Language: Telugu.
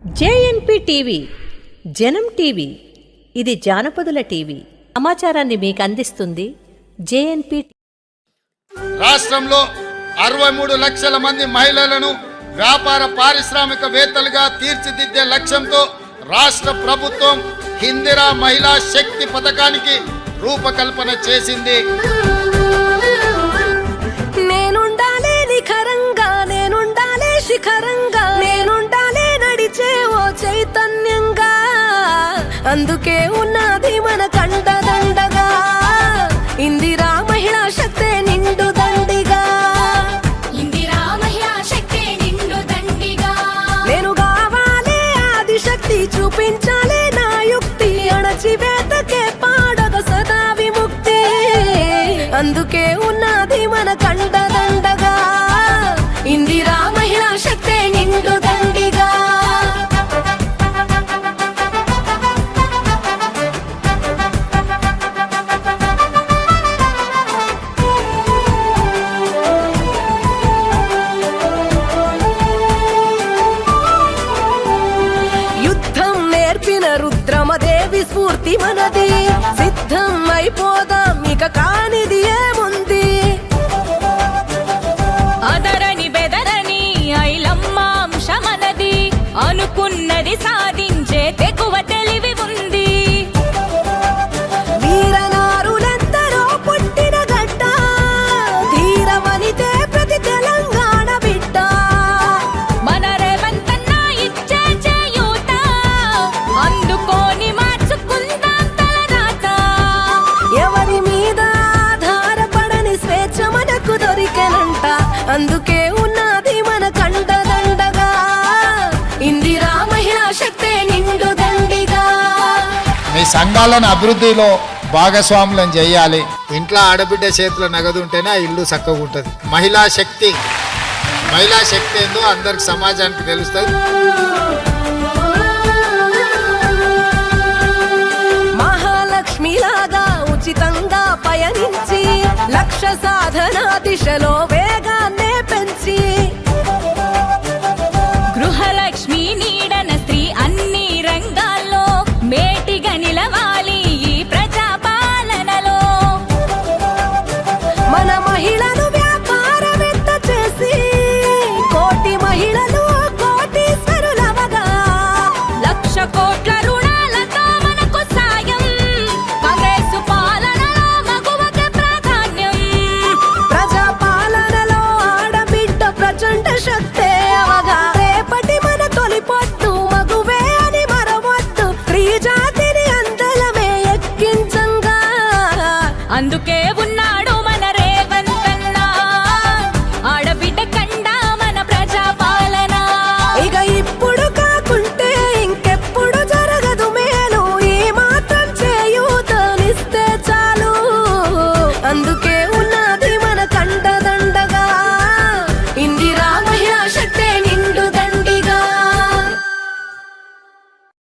జేఎన్పి టీవీ జనం టీవీ ఇది జానపదుల టీవీ. సమాచారాన్ని మీకు అందిస్తుంది జేఎన్పి రాష్ట్రంలో అరవై మూడు లక్షల మంది మహిళలను వ్యాపార పారిశ్రామికవేత్తలుగా తీర్చిదిద్దే లక్ష్యంతో రాష్ట్ర ప్రభుత్వం హిందిరా మహిళా శక్తి పథకానికి రూపకల్పన చేసింది. అందుకే ఉన్నది మన కండదండగా ఇందిరా మహిళా శక్తే నిండు దండిగా. ఇందిరా మహిళా శక్తి నిండు దండిగా. నేను కావాలే ఆది శక్తి చూపించాలే నా యుక్తి. అణచివేతకే పాడగ సదా విముక్తి. అందుకే ఉన్నది మన కండదండగా ఇందిరా మనది సిద్ధం అయిపోదా? మీ సంఘాలను అభివృద్ధిలో భాగస్వాములను చేయాలి. ఇంట్లో ఆడబిడ్డ చేతిలో నగదు ఉంటేనే ఆ ఇల్లు చక్కగా ఉంటుంది. మహిళా శక్తి. మహిళా శక్తి ఏందో అందరికి సమాజానికి తెలుస్తుంది. మహాలక్ష్మిలాగా ఉచితంగా పయనించి లక్ష సాధన దిశలో వేగా అందుకే